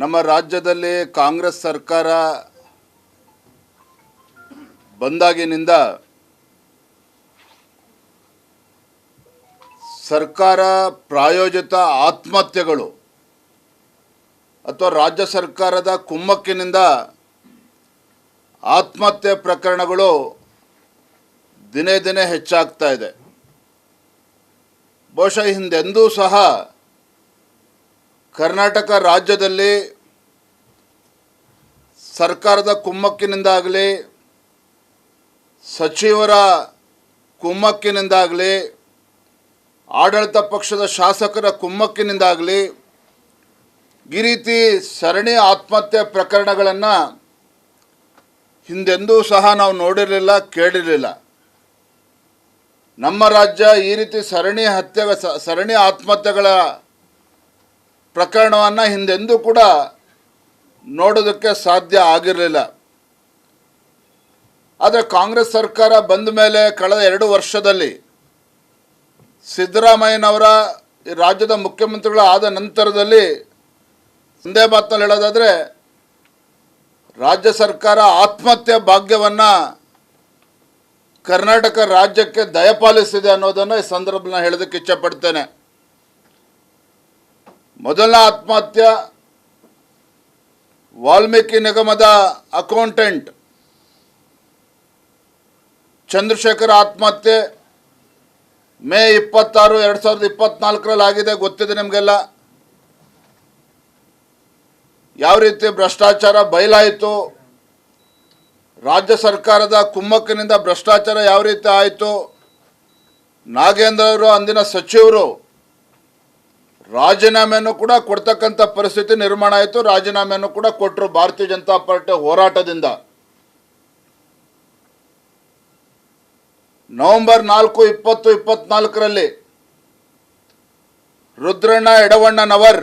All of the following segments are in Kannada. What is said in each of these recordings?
ನಮ್ಮ ರಾಜ್ಯದಲ್ಲಿ ಕಾಂಗ್ರೆಸ್ ಸರ್ಕಾರ ಬಂದಾಗಿನಿಂದ ಸರ್ಕಾರ ಪ್ರಾಯೋಜಿತ ಆತ್ಮಹತ್ಯೆಗಳು ಅಥವಾ ರಾಜ್ಯ ಸರ್ಕಾರದ ಕುಮ್ಮಕ್ಕಿನಿಂದ ಆತ್ಮಹತ್ಯೆ ಪ್ರಕರಣಗಳು ದಿನೇ ದಿನೇ ಹೆಚ್ಚಾಗ್ತಾ ಇದೆ. ಬಹುಶಃ ಹಿಂದೆಂದೂ ಸಹ ಕರ್ನಾಟಕ ರಾಜ್ಯದಲ್ಲಿ ಸರ್ಕಾರದ ಕುಮ್ಮಕ್ಕಿನಿಂದಾಗಲಿ, ಸಚಿವರ ಕುಮ್ಮಕ್ಕಿನಿಂದಾಗಲಿ, ಆಡಳಿತ ಪಕ್ಷದ ಶಾಸಕರ ಕುಮ್ಮಕ್ಕಿನಿಂದಾಗಲಿ, ಈ ರೀತಿ ಸರಣಿ ಆತ್ಮಹತ್ಯೆ ಪ್ರಕರಣಗಳನ್ನು ಹಿಂದೆಂದೂ ಸಹ ನಾವು ನೋಡಿರಲಿಲ್ಲ, ಕೇಳಿರಲಿಲ್ಲ. ನಮ್ಮ ರಾಜ್ಯ ಈ ರೀತಿ ಸರಣಿ ಹತ್ಯೆ ಸರಣಿ ಆತ್ಮಹತ್ಯೆಗಳ ಪ್ರಕರಣವನ್ನು ಹಿಂದೆಂದೂ ಕೂಡ ನೋಡೋದಕ್ಕೆ ಸಾಧ್ಯ ಆಗಿರಲಿಲ್ಲ. ಆದರೆ ಕಾಂಗ್ರೆಸ್ ಸರ್ಕಾರ ಬಂದ ಮೇಲೆ ಕಳೆದ ಎರಡು ವರ್ಷದಲ್ಲಿ ಸಿದ್ದರಾಮಯ್ಯನವರ ರಾಜ್ಯದ ಮುಖ್ಯಮಂತ್ರಿಗಳು ಆದ ನಂತರದಲ್ಲಿ ಒಂದೇ ಮಾತಲ್ಲಿ ಹೇಳೋದಾದರೆ ರಾಜ್ಯ ಸರ್ಕಾರ ಆತ್ಮಹತ್ಯೆ ಭಾಗ್ಯವನ್ನು ಕರ್ನಾಟಕ ರಾಜ್ಯಕ್ಕೆ ದಯಪಾಲಿಸಿದೆ ಅನ್ನೋದನ್ನು ಈ ಸಂದರ್ಭನ ಹೇಳೋದಕ್ಕೆ ಇಚ್ಛಪಡ್ತೇನೆ ಮೊದಲನೇ ಆತ್ಮಹತ್ಯೆ ವಾಲ್ಮೀಕಿ ನಿಗಮದ ಅಕೌಂಟೆಂಟ್ ಚಂದ್ರಶೇಖರ್ ಆತ್ಮಹತ್ಯೆ ಮೇ ಇಪ್ಪತ್ತಾರು, ಎರಡು ಸಾವಿರದ ಇಪ್ಪತ್ನಾಲ್ಕರಲ್ಲಿ ಆಗಿದೆ, ಗೊತ್ತಿದೆ ನಿಮಗೆಲ್ಲ? ಯಾವ ರೀತಿ ಭ್ರಷ್ಟಾಚಾರ ಬಯಲಾಯಿತು? ರಾಜ್ಯ ಸರ್ಕಾರದ ಕುಮ್ಮಕ್ಕಿನಿಂದ ಭ್ರಷ್ಟಾಚಾರ ಯಾವ ರೀತಿ ಆಯಿತು? ನಾಗೇಂದ್ರ ಅವರು, ಅಂದಿನ ಸಚಿವರು ರಾಜೀನಾಮೆಯನ್ನು ಕೂಡ ಕೊಡ್ತಕ್ಕಂಥ ಪರಿಸ್ಥಿತಿ ನಿರ್ಮಾಣ ಆಯಿತು. ರಾಜೀನಾಮೆಯನ್ನು ಕೂಡ ಕೊಟ್ಟರು ಭಾರತೀಯ ಜನತಾ ಪಾರ್ಟಿ ಹೋರಾಟದಿಂದ. ನವೆಂಬರ್ ನಾಲ್ಕು, ಇಪ್ಪತ್ತು, ಇಪ್ಪತ್ನಾಲ್ಕರಲ್ಲಿ ರುದ್ರಣ್ಣ ಎಡವಣ್ಣನವರ್,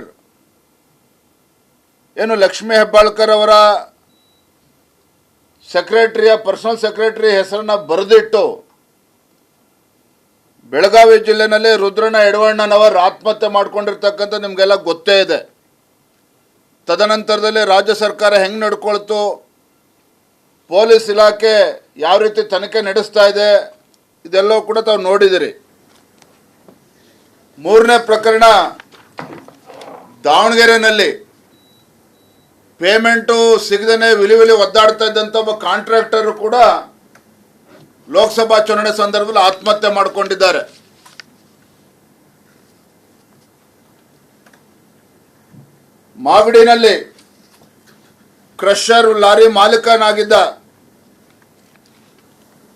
ಏನು ಲಕ್ಷ್ಮೀ ಹೆಬ್ಬಾಳ್ಕರ್ ಅವರ ಸೆಕ್ರೆಟರಿಯ ಪರ್ಸನಲ್ ಸೆಕ್ರೆಟರಿ ಹೆಸರನ್ನ ಬರೆದಿಟ್ಟು ಬೆಳಗಾವಿ ಜಿಲ್ಲೆನಲ್ಲಿ ರುದ್ರಣ್ಣ ಯಡವಣ್ಣನವರು ಆತ್ಮಹತ್ಯೆ ಮಾಡ್ಕೊಂಡಿರ್ತಕ್ಕಂಥ ನಿಮಗೆಲ್ಲ ಗೊತ್ತೇ ಇದೆ. ತದನಂತರದಲ್ಲಿ ರಾಜ್ಯ ಸರ್ಕಾರ ಹೆಂಗೆ ನಡ್ಕೊಳ್ತು? ಪೊಲೀಸ್ ಇಲಾಖೆ ಯಾವ ರೀತಿ ತನಿಖೆ ನಡೆಸ್ತಾ ಇದೆ? ಇದೆಲ್ಲವೂ ಕೂಡ ತಾವು ನೋಡಿದಿರಿ. ಮೂರನೇ ಪ್ರಕರಣ ದಾವಣಗೆರೆನಲ್ಲಿ. ಪೇಮೆಂಟು ಸಿಗದೇ ವಿಲಿ ವಿಲಿ ಒದ್ದಾಡ್ತಾ ಇದ್ದಂಥ ಒಬ್ಬ ಕಾಂಟ್ರಾಕ್ಟರ್ ಕೂಡ ಲೋಕಸಭಾ ಚುನಾವಣೆ ಸಂದರ್ಭದಲ್ಲಿ ಆತ್ಮಹತ್ಯೆ ಮಾಡಿಕೊಂಡಿದ್ದಾರೆ. ಮಾಗಡಿನಲ್ಲಿ ಕ್ರಷರ್ ಲಾರಿ ಮಾಲೀಕನಾಗಿದ್ದ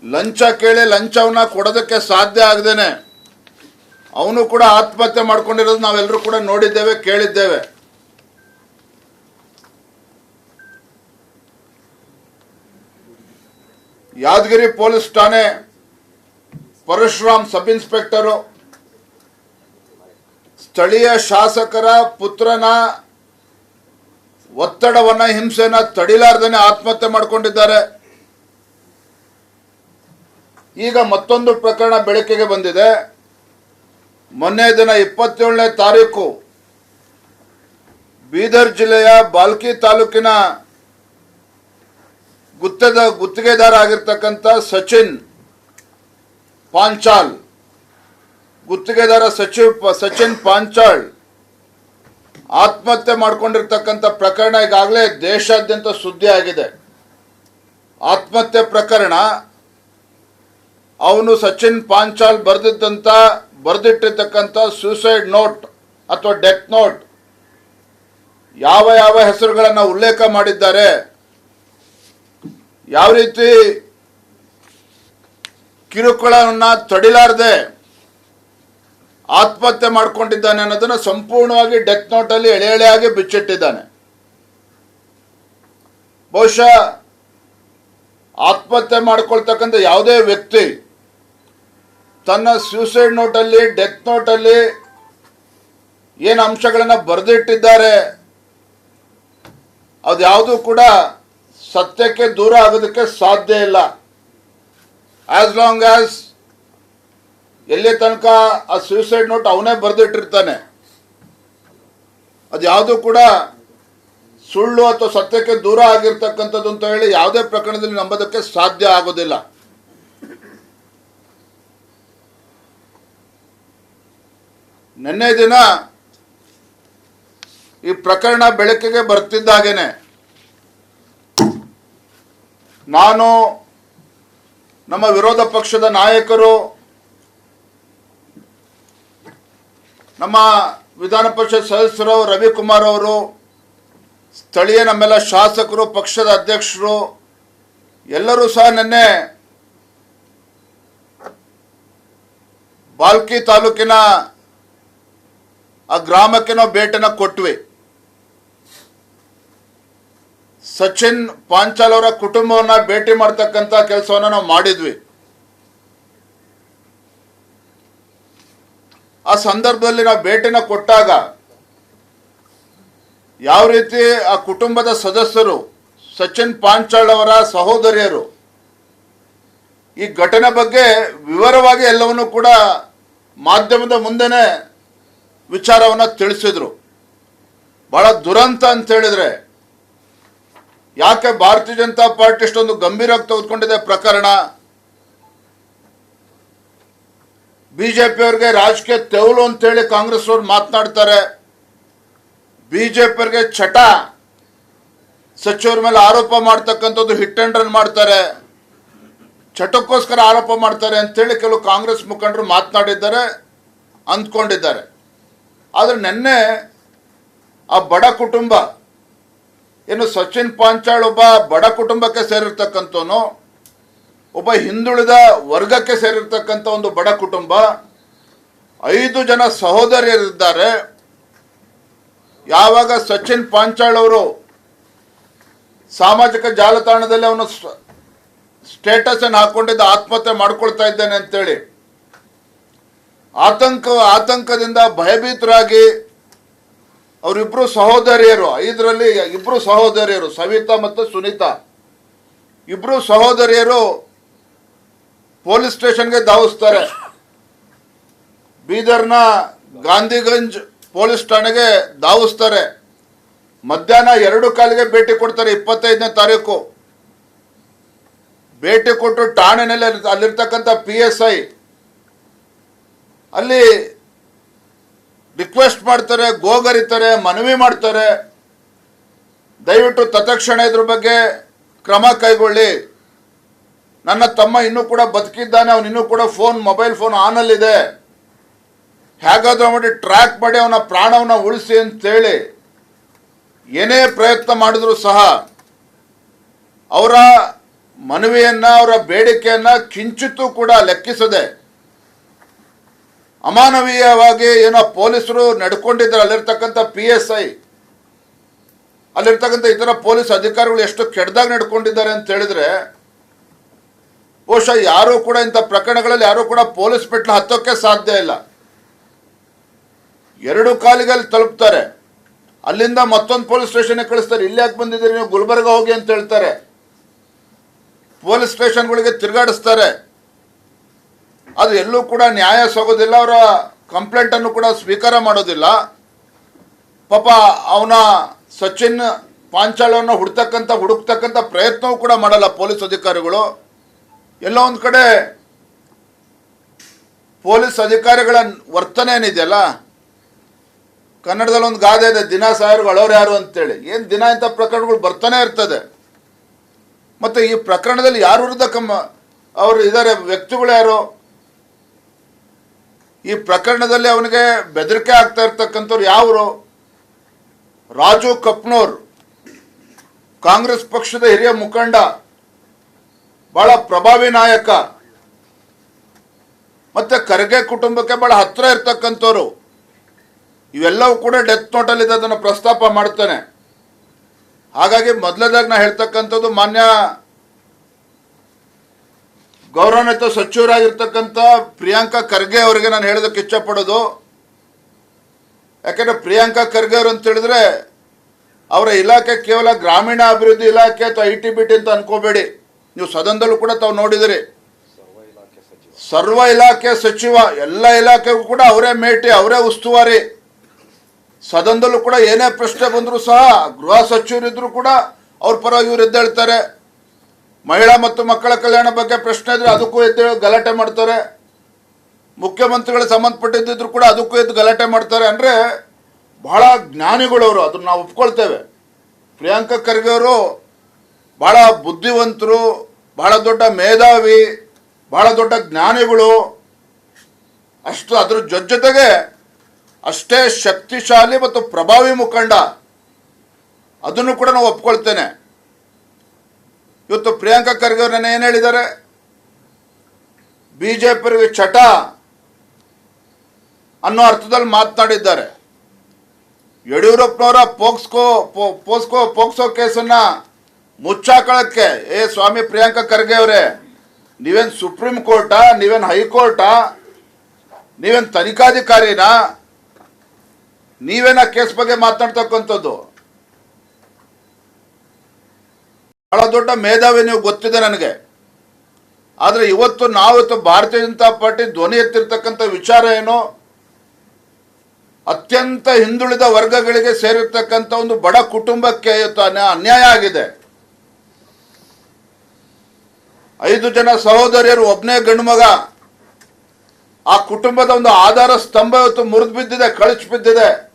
ಲಂಚ ಕೇಳಿ ಲಂಚವನ್ನ ಕೊಡೋದಕ್ಕೆ ಸಾಧ್ಯ ಆಗದೇನೆ. ಅವನು ಕೂಡ ಆತ್ಮಹತ್ಯೆ ಮಾಡ್ಕೊಂಡಿರೋದು ನಾವೆಲ್ಲರೂ ಕೂಡ ನೋಡಿದ್ದೇವೆ, ಕೇಳಿದ್ದೇವೆ. ಯಾದಗಿರಿ ಪೊಲೀಸ್ ಠಾಣೆ ಪರಶುರಾಮ್ ಸಬ್ ಇನ್ಸ್ಪೆಕ್ಟರು, ಸ್ಥಳೀಯ ಶಾಸಕರ ಪುತ್ರನ ಒತ್ತಡವನ್ನ, ಹಿಂಸೆನ ತಡಿಲಾರ್ದನೆ ಆತ್ಮಹತ್ಯೆ ಮಾಡಿಕೊಂಡಿದ್ದಾರೆ. ಈಗ ಮತ್ತೊಂದು ಪ್ರಕರಣ ಬೆಳಕಿಗೆ ಬಂದಿದೆ. ಮೊನ್ನೆ ದಿನ ಇಪ್ಪತ್ತೇಳನೇ ತಾರೀಕು ಬೀದರ್ ಜಿಲ್ಲೆಯ ಬಾಲ್ಕಿ ತಾಲೂಕಿನ ಗುತ್ತದ ಗುತ್ತಿಗೆದಾರ ಆಗಿರ್ತಕ್ಕಂಥ ಸಚಿನ್ ಪಾಂಚಾಲ್. ಗುತ್ತಿಗೆದಾರ ಸಚಿವ್ ಸಚಿನ್ ಪಾಂಚಾಳ್ ಆತ್ಮಹತ್ಯೆ ಮಾಡ್ಕೊಂಡಿರ್ತಕ್ಕಂಥ ಪ್ರಕರಣ ಈಗಾಗಲೇ ದೇಶಾದ್ಯಂತ ಸುದ್ದಿ ಆಗಿದೆ ಆತ್ಮಹತ್ಯೆ ಪ್ರಕರಣ, ಅವನು ಸಚಿನ್ ಪಾಂಚಾಲ್ ಬರೆದಿದ್ದಂಥ ಬರೆದಿಟ್ಟಿರ್ತಕ್ಕಂಥ ಸೂಸೈಡ್ ನೋಟ್ ಅಥವಾ ಡೆತ್ ನೋಟ್ ಯಾವ ಯಾವ ಹೆಸರುಗಳನ್ನು ಉಲ್ಲೇಖ ಮಾಡಿದ್ದಾರೆ ಯಾವ ರೀತಿ ಕಿರುಕುಳವನ್ನು ತಡಿಲಾರದೆ ಆತ್ಮಹತ್ಯೆ ಮಾಡ್ಕೊಂಡಿದ್ದಾನೆ ಅನ್ನೋದನ್ನು ಸಂಪೂರ್ಣವಾಗಿ ಡೆತ್ ನೋಟಲ್ಲಿ ಎಳೆ ಎಳೆಯಾಗಿ ಬಿಚ್ಚಿಟ್ಟಿದ್ದಾನೆ. ಬಹುಶಃ ಆತ್ಮಹತ್ಯೆ ಮಾಡ್ಕೊಳ್ತಕ್ಕಂಥ ಯಾವುದೇ ವ್ಯಕ್ತಿ ತನ್ನ ಸೂಸೈಡ್ ನೋಟಲ್ಲಿ ಡೆತ್ ನೋಟಲ್ಲಿ ಏನು ಅಂಶಗಳನ್ನು ಬರೆದಿಟ್ಟಿದ್ದಾರೆ, ಅದ್ಯಾವುದೂ ಕೂಡ ಸತ್ಯಕ್ಕೆ ದೂರ ಆಗೋದಕ್ಕೆ ಸಾಧ್ಯ ಇಲ್ಲ. ಆಸ್ ಲಾಂಗ್ ಆಸ್ ಎಲ್ಲಿ ತನಕ ಆ ಸೂಸೈಡ್ ನೋಟ್ ಅವನೇ ಬರೆದಿಟ್ಟಿರ್ತಾನೆ. ಅದು ಯಾವುದು ಕೂಡ ಸುಳ್ಳು ಅಥವಾ ಸತ್ಯಕ್ಕೆ ದೂರ ಆಗಿರ್ತಕ್ಕಂಥದ್ದು ಅಂತ ಹೇಳಿ ಯಾವುದೇ ಪ್ರಕರಣದಲ್ಲಿ ನಂಬೋದಕ್ಕೆ ಸಾಧ್ಯ ಆಗೋದಿಲ್ಲ. ನಿನ್ನೆ ದಿನ ಈ ಪ್ರಕರಣ ಬೆಳಕಿಗೆ ಬರ್ತಿದ್ದಾಗೇನೆ. ನಾನು ನಮ್ಮ ವಿರೋಧ ಪಕ್ಷದ ನಾಯಕರು, ನಮ್ಮ ವಿಧಾನ ಪರಿಷತ್ ಸದಸ್ಯರು ರವಿಕುಮಾರ್ ಅವರು, ಸ್ಥಳೀಯ ನಮ್ಮೆಲ್ಲ ಶಾಸಕರು, ಪಕ್ಷದ ಅಧ್ಯಕ್ಷರು, ಎಲ್ಲರೂ ಸಹ ನಿನ್ನೆ ಬಾಲ್ಕಿ ತಾಲೂಕಿನ ಆ ಗ್ರಾಮಕ್ಕೆ ನಾವು ಭೇಟಿನ ಕೊಟ್ವಿ. ಸಚಿನ್ ಪಾಂಚಾಲ್ ಅವರ ಕುಟುಂಬವನ್ನ ಭೇಟಿ ಮಾಡ್ತಕ್ಕಂಥ ಕೆಲಸವನ್ನ ನಾವು ಮಾಡಿದ್ವಿ. ಆ ಸಂದರ್ಭದಲ್ಲಿ ನಾವು ಭೇಟಿನ ಕೊಟ್ಟಾಗ ಯಾವ ರೀತಿ ಆ ಕುಟುಂಬದ ಸದಸ್ಯರು ಸಚಿನ್ ಪಾಂಚಾಳ್ ಅವರ ಸಹೋದರಿಯರು ಈ ಘಟನೆ ಬಗ್ಗೆ ವಿವರವಾಗಿ ಎಲ್ಲವನ್ನು ಕೂಡ ಮಾಧ್ಯಮದ ಮುಂದೆನೆ ವಿಚಾರವನ್ನು ತಿಳಿಸಿದ್ರು. ಬಹಳ ದುರಂತ ಅಂತ ಹೇಳಿದ್ರೆ ಯಾಕೆ ಭಾರತೀಯ ಜನತಾ ಪಾರ್ಟಿ ಇಷ್ಟೊಂದು ಗಂಭೀರವಾಗಿ ತೆಗೆದುಕೊಂಡಿದೆ ಪ್ರಕರಣ? ಬಿಜೆಪಿ ಅವರಿಗೆ ರಾಜಕೀಯ ತೆವಲು ಅಂತೇಳಿ ಕಾಂಗ್ರೆಸ್ ಅವರು ಮಾತನಾಡ್ತಾರೆ. ಬಿಜೆಪಿ ಅವರಿಗೆ ಚಟ ಸಚಿವರ ಮೇಲೆ ಆರೋಪ ಮಾಡ್ತಕ್ಕಂಥದ್ದು ಹಿಟ್ ಅಂಡ್ ರನ್ ಮಾಡ್ತಾರೆ. ಚಟಕ್ಕೋಸ್ಕರ ಆರೋಪ ಮಾಡ್ತಾರೆ ಅಂತೇಳಿ ಕೆಲವು ಕಾಂಗ್ರೆಸ್ ಮುಖಂಡರು ಮಾತನಾಡಿದ್ದಾರೆ, ಅಂದ್ಕೊಂಡಿದ್ದಾರೆ. ಆದರೆ ನಿನ್ನೆ ಆ ಬಡ ಕುಟುಂಬ ಏನು ಸಚಿನ್ ಪಾಂಚಾಳ್ ಒಬ್ಬ ಬಡ ಕುಟುಂಬಕ್ಕೆ ಸೇರಿರ್ತಕ್ಕಂಥವನು, ಒಬ್ಬ ಹಿಂದುಳಿದ ವರ್ಗಕ್ಕೆ ಸೇರಿರ್ತಕ್ಕಂಥ ಒಂದು ಬಡ ಕುಟುಂಬ, ಐದು ಜನ ಸಹೋದರಿಯರಿದ್ದಾರೆ. ಯಾವಾಗ ಸಚಿನ್ ಪಾಂಚಾಳ್ ಅವರು ಸಾಮಾಜಿಕ ಜಾಲತಾಣದಲ್ಲಿ ಅವನು ಸ್ಟೇಟಸ್ ಅನ್ನು ಹಾಕೊಂಡಿದ್ದ ಆತ್ಮಹತ್ಯೆ ಮಾಡ್ಕೊಳ್ತಾ ಇದ್ದೇನೆ ಅಂತೇಳಿ, ಆತಂಕ, ಆತಂಕದಿಂದ ಭಯಭೀತರಾಗಿ ಅವರಿಬ್ರು ಸಹೋದರಿಯರು, ಐದರಲ್ಲಿ ಇಬ್ರು ಸಹೋದರಿಯರು, ಸವಿತಾ ಮತ್ತು ಸುನೀತಾ. ಇಬ್ರು ಸಹೋದರಿಯರು ಪೊಲೀಸ್ ಸ್ಟೇಷನ್ಗೆ ಧಾವಿಸ್ತಾರೆ. ಬೀದರ್ನ ಗಾಂಧಿಗಂಜ್ ಪೊಲೀಸ್ ಠಾಣೆಗೆ ಧಾವಿಸ್ತಾರೆ. ಮಧ್ಯಾಹ್ನ ಎರಡು ಕಾಲಿಗೆ ಭೇಟಿ ಕೊಡ್ತಾರೆ ಇಪ್ಪತ್ತೈದನೇ ತಾರೀಕು. ಭೇಟಿ ಕೊಟ್ಟು ಠಾಣೆನಲ್ಲಿ ಅಲ್ಲಿ- ಅಲ್ಲಿರ್ತಕ್ಕಂಥ ಪಿ ಎಸ್ ಐ ಅಲ್ಲಿ ರಿಕ್ವೆಸ್ಟ್ ಮಾಡ್ತಾರೆ, ಗೋಗರಿತಾರೆ, ಮನವಿ ಮಾಡ್ತಾರೆ. ದಯವಿಟ್ಟು ತತ್ಕ್ಷಣ ಇದ್ರ ಬಗ್ಗೆ ಕ್ರಮ ಕೈಗೊಳ್ಳಿ. ನನ್ನ ತಮ್ಮ ಇನ್ನೂ ಕೂಡ ಬದುಕಿದ್ದಾನೆ, ಅವನು ಇನ್ನೂ ಕೂಡ ಫೋನ್, ಮೊಬೈಲ್ ಫೋನ್ ಆನಲ್ಲಿದೆ. ಹೇಗಾದ್ರೂ ಮಾಡಿ ಟ್ರ್ಯಾಕ್ ಮಾಡಿ ಅವನ ಪ್ರಾಣವನ್ನ ಉಳಿಸಿ ಅಂತೇಳಿ. ಏನೇ ಪ್ರಯತ್ನ ಮಾಡಿದ್ರು ಸಹ ಅವರ ಮನವಿಯನ್ನ, ಅವರ ಬೇಡಿಕೆಯನ್ನ ಕಿಂಚಿತ್ತೂ ಕೂಡ ಲೆಕ್ಕಿಸದೆ ಅಮಾನವೀಯವಾಗಿ ಏನೋ ಪೊಲೀಸರು ನಡ್ಕೊಂಡಿದ್ದಾರೆ. ಅಲ್ಲಿರ್ತಕ್ಕಂಥ ಪಿ ಎಸ್ ಐ ಅಲ್ಲಿರ್ತಕ್ಕಂಥ ಇತರ ಪೊಲೀಸ್ ಅಧಿಕಾರಿಗಳು ಎಷ್ಟು ಕೆಟ್ಟದಾಗಿ ನಡ್ಕೊಂಡಿದ್ದಾರೆ ಅಂತ ಹೇಳಿದ್ರೆ, ಬಹುಶಃ ಯಾರೂ ಕೂಡ ಇಂಥ ಪ್ರಕರಣಗಳಲ್ಲಿ ಯಾರೂ ಕೂಡ ಪೊಲೀಸ್ ಮೆಟ್ಲು ಹತ್ತೋಕೆ ಸಾಧ್ಯ ಇಲ್ಲ. ಎರಡು ಕಾಲಿಗೆ ಅಲ್ಲಿ ತಲುಪ್ತಾರೆ. ಅಲ್ಲಿಂದ ಮತ್ತೊಂದು ಪೊಲೀಸ್ ಸ್ಟೇಷನ್ಗೆ ಕಳಿಸ್ತಾರೆ. ಇಲ್ಲಿ ಯಾಕೆ ಬಂದಿದ್ದೀರಿ ನೀವು? ಗುಲ್ಬರ್ಗ ಹೋಗಿ ಅಂತ ಹೇಳ್ತಾರೆ. ಪೊಲೀಸ್ ಸ್ಟೇಷನ್ಗಳಿಗೆ ತಿರುಗಾಡಿಸ್ತಾರೆ. ಅದು ಎಲ್ಲೂ ಕೂಡ ನ್ಯಾಯ ಸಿಗೋದಿಲ್ಲ, ಅವರ ಕಂಪ್ಲೇಂಟ್ ಅನ್ನು ಕೂಡ ಸ್ವೀಕಾರ ಮಾಡೋದಿಲ್ಲ. ಪಾಪ ಅವನ ಸಚಿನ್ ಪಾಂಚಾಳವನ್ನು ಹುಡ್ತಕ್ಕಂಥ, ಹುಡುಕ್ತಕ್ಕಂಥ ಪ್ರಯತ್ನವೂ ಕೂಡ ಮಾಡಲ್ಲ ಪೊಲೀಸ್ ಅಧಿಕಾರಿಗಳು. ಎಲ್ಲೋ ಒಂದು ಕಡೆ ಪೊಲೀಸ್ ಅಧಿಕಾರಿಗಳ ವರ್ತನೆ ಏನಿದೆಯಲ್ಲ ಕನ್ನಡದಲ್ಲಿ ಒಂದು ಗಾದೆ ಇದೆ, ದಿನ ಸಾಯರ್ಗಳು ಅವ್ರು ಯಾರು ಅಂತೇಳಿ. ಏನು ದಿನ ಇಂಥ ಪ್ರಕರಣಗಳು ಬರ್ತಾನೆ ಇರ್ತದೆ. ಮತ್ತು ಈ ಪ್ರಕರಣದಲ್ಲಿ ಯಾರು ವಿರುದ್ಧ ಕಮ್ಮ ಅವರು ಇದ್ದಾರೆ ವ್ಯಕ್ತಿಗಳು ಯಾರು? ಈ ಪ್ರಕರಣದಲ್ಲಿ ಅವನಿಗೆ ಬೆದರಿಕೆ ಆಗ್ತಾ ಇರ್ತಕ್ಕಂಥವ್ರು ಯಾವರು? ರಾಜು ಕಪ್ನೂರ್. ಕಾಂಗ್ರೆಸ್ ಪಕ್ಷದ ಹಿರಿಯ ಮುಖಂಡ, ಬಹಳ ಪ್ರಭಾವಿ ನಾಯಕ. ಮತ್ತೆ ಖರ್ಗೆ ಕುಟುಂಬಕ್ಕೆ ಬಹಳ ಹತ್ರ ಇರ್ತಕ್ಕಂಥವ್ರು. ಇವೆಲ್ಲವೂ ಕೂಡ ಡೆತ್ ನೋಟಲ್ಲಿ ಇದೆ ಅದನ್ನು ಪ್ರಸ್ತಾಪ ಮಾಡ್ತಾನೆ. ಹಾಗಾಗಿ ಮೊದಲದಾಗಿ ನಾ ಹೇಳ್ತಕ್ಕಂಥದ್ದು ಮಾನ್ಯ ಗೌರವಾನ್ವಿತ ಸಚಿವರಾಗಿರ್ತಕ್ಕಂಥ ಪ್ರಿಯಾಂಕಾ ಖರ್ಗೆ ಅವರಿಗೆ ನಾನು ಹೇಳೋದಕ್ಕೆ ಇಚ್ಛಪಡೋದು ಯಾಕಂದ್ರೆ ಪ್ರಿಯಾಂಕಾ ಖರ್ಗೆ ಅವರು ಅಂತ ಹೇಳಿದ್ರೆ ಅವರ ಇಲಾಖೆ ಕೇವಲ ಗ್ರಾಮೀಣ ಅಭಿವೃದ್ಧಿ ಇಲಾಖೆ ಅಥವಾ ಐ ಟಿ ಬಿ ಟಿ ಅಂತ ಅನ್ಕೋಬೇಡಿ. ನೀವು ಸದನದಲ್ಲೂ ಕೂಡ ತಾವು ನೋಡಿದಿರಿ. ಸರ್ವ ಇಲಾಖೆ ಸಚಿವ, ಎಲ್ಲ ಇಲಾಖೆಗೂ ಕೂಡ ಅವರೇ ಮೇಟಿ, ಅವರೇ ಉಸ್ತುವಾರಿ. ಸದನದಲ್ಲೂ ಕೂಡ ಏನೇ ಪ್ರಶ್ನೆ ಬಂದರೂ ಸಹ ಗೃಹ ಸಚಿವರಿದ್ರು ಕೂಡ ಅವ್ರ ಪರವಾಗಿ ಇವ್ರು ಎದ್ದೇಳ್ತಾರೆ. ಮಹಿಳಾ ಮತ್ತು ಮಕ್ಕಳ ಕಲ್ಯಾಣ ಬಗ್ಗೆ ಪ್ರಶ್ನೆ ಇದ್ರೆ ಅದಕ್ಕೂ ಎದ್ದು ಗಲಾಟೆ ಮಾಡ್ತಾರೆ. ಮುಖ್ಯಮಂತ್ರಿಗಳ ಸಂಬಂಧಪಟ್ಟಿದ್ದಿದ್ರು ಕೂಡ ಅದಕ್ಕೂ ಎದ್ದು ಗಲಾಟೆ ಮಾಡ್ತಾರೆ ಅಂದರೆ ಬಹಳ ಅವರು ಅದನ್ನ ನಾವು ಒಪ್ಕೊಳ್ತೇವೆ. ಪ್ರಿಯಾಂಕಾ ಖರ್ಗೆ ಅವರು ಬಹಳ ಬುದ್ಧಿವಂತರು, ಬಹಳ ದೊಡ್ಡ ಮೇಧಾವಿ, ಬಹಳ ದೊಡ್ಡ ಜ್ಞಾನಿಗಳು. ಅಷ್ಟು ಅದ್ರ ಜೊತೆ ಜೊತೆಗೆ ಅಷ್ಟೇ ಶಕ್ತಿಶಾಲಿ ಮತ್ತು ಪ್ರಭಾವಿ ಮುಖಂಡ. ಅದನ್ನು ಕೂಡ ನಾವು ಒಪ್ಕೊಳ್ತೇನೆ. ಇವತ್ತು ಪ್ರಿಯಾಂಕಾ ಖರ್ಗೆ ಅವ್ರನ್ನ ಏನು ಹೇಳಿದ್ದಾರೆ? ಬಿಜೆಪಿಯವರಿಗೆ ಚಟ ಅನ್ನೋ ಅರ್ಥದಲ್ಲಿ ಮಾತನಾಡಿದ್ದಾರೆ. ಯಡಿಯೂರಪ್ಪನವರ ಪೋಕ್ಸ್ಕೋ ಪೋಸ್ಕೋ, ಪೋಕ್ಸೋ ಕೇಸನ್ನ ಮುಚ್ಚಾಕಳಕ್ಕೆ, ಏ ಸ್ವಾಮಿ ಪ್ರಿಯಾಂಕಾ ಖರ್ಗೆ ಅವರೇ, ನೀವೇನು ಸುಪ್ರೀಂ ಕೋರ್ಟಾ, ನೀವೇನು ಹೈಕೋರ್ಟಾ, ನೀವೇನು ತನಿಖಾಧಿಕಾರಿನಾ, ನೀವೇನ ಕೇಸ್ ಬಗ್ಗೆ ಮಾತನಾಡ್ತಕ್ಕಂಥದ್ದು? ಬಹಳ ದೊಡ್ಡ ಮೇಧಾವಿ ನೀವು ಗೊತ್ತಿದೆ ನನಗೆ. ಆದರೆ ಇವತ್ತು ನಾವು ಇವತ್ತು ಭಾರತೀಯ ಜನತಾ ಪಾರ್ಟಿ ಧ್ವನಿ ಎತ್ತಿರ್ತಕ್ಕಂಥ ವಿಚಾರ ಏನು? ಅತ್ಯಂತ ಹಿಂದುಳಿದ ವರ್ಗಗಳಿಗೆ ಸೇರಿರ್ತಕ್ಕಂಥ ಒಂದು ಬಡ ಕುಟುಂಬಕ್ಕೆ ಇವತ್ತು ಅನ್ಯ- ಅನ್ಯಾಯ ಆಗಿದೆ. ಐದು ಜನ ಸಹೋದರಿಯರು ಒಬ್ಬನೇ ಗಂಡು ಮಗ. ಆ ಕುಟುಂಬದ ಒಂದು ಆಧಾರ ಸ್ತಂಭ ಇವತ್ತು ಮುರಿದು ಬಿದ್ದಿದೆ ಕಳಚಿ ಬಿದ್ದಿದೆ.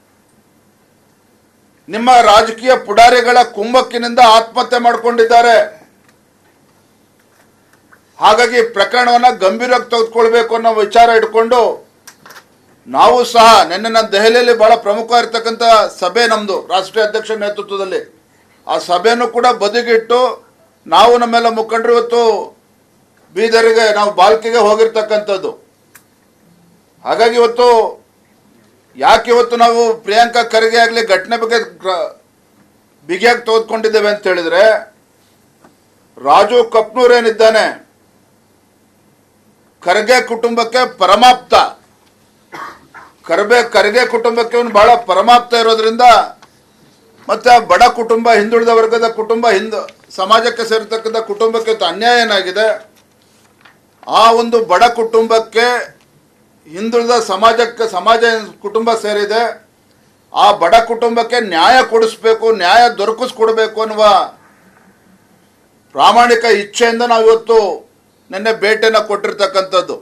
ನಿಮ್ಮ ರಾಜಕೀಯ ಪುಡಾರಿಗಳ ಕುಂಭಕ್ಕಿನಿಂದ ಆತ್ಮಹತ್ಯೆ ಮಾಡಿಕೊಂಡಿದ್ದಾರೆ. ಹಾಗಾಗಿ ಪ್ರಕರಣವನ್ನು ಗಂಭೀರವಾಗಿ ತೆಗೆದುಕೊಳ್ಬೇಕು ಅನ್ನೋ ವಿಚಾರ ಇಟ್ಕೊಂಡು ನಾವು ಸಹ ನಿನ್ನೆ ನನ್ನ ದೆಹಲಿಯಲ್ಲಿ ಬಹಳ ಪ್ರಮುಖವಾಗಿರ್ತಕ್ಕಂಥ ಸಭೆ ನಮ್ಮದು ರಾಷ್ಟ್ರೀಯ ಅಧ್ಯಕ್ಷ ನೇತೃತ್ವದಲ್ಲಿ. ಆ ಸಭೆಯನ್ನು ಕೂಡ ಬದಿಗಿಟ್ಟು ನಾವು ನಮ್ಮೆಲ್ಲ ಮುಖಂಡರು ಇವತ್ತು ಬೀದರಿಗೆ ನಾವು ಬಾಲ್ಕಿಗೆ ಹೋಗಿರ್ತಕ್ಕಂಥದ್ದು. ಹಾಗಾಗಿ ಇವತ್ತು ಯಾಕೆ ಇವತ್ತು ನಾವು ಪ್ರಿಯಾಂಕಾ ಖರ್ಗೆ ಆಗಲಿ ಘಟನೆ ಬಗ್ಗೆ ಬಿಗಿಯಾಗಿ ತೆಗೆದುಕೊಂಡಿದ್ದೇವೆ ಅಂತ ಹೇಳಿದ್ರೆ, ರಾಜು ಕಪ್ನೂರ್ ಏನಿದ್ದಾನೆ ಖರ್ಗೆ ಕುಟುಂಬಕ್ಕೆ ಪರಮಾಪ್ತ. ಕರ್ಬೆ ಖರ್ಗೆ ಕುಟುಂಬಕ್ಕೆ ಇವನು ಬಹಳ ಪರಮಾಪ್ತ ಇರೋದ್ರಿಂದ, ಮತ್ತೆ ಬಡ ಕುಟುಂಬ, ಹಿಂದುಳಿದ ವರ್ಗದ ಕುಟುಂಬ, ಹಿಂದು, ಸಮಾಜಕ್ಕೆ ಸೇರಿರ್ತಕ್ಕಂಥ ಕುಟುಂಬಕ್ಕೆ ಅನ್ಯಾಯ ಏನಾಗಿದೆ ಆ ಒಂದು ಬಡ ಕುಟುಂಬಕ್ಕೆ ಹಿಂದುಳಿದ ಸಮಾಜಕ್ಕೆ ಸಮಾಜ ಕುಟುಂಬ ಸೇರಿದೆ, ಆ ಬಡ ಕುಟುಂಬಕ್ಕೆ ನ್ಯಾಯ ಕೊಡಿಸ್ಬೇಕು, ನ್ಯಾಯ ದೊರಕಿಸ್ಕೊಡ್ಬೇಕು ಅನ್ನುವ ಪ್ರಾಮಾಣಿಕ ಇಚ್ಛೆಯಿಂದ ನಾವು ಇವತ್ತು ನಿನ್ನೆ ಭೇಟಿಯನ್ನು ಕೊಟ್ಟಿರ್ತಕ್ಕಂಥದ್ದು.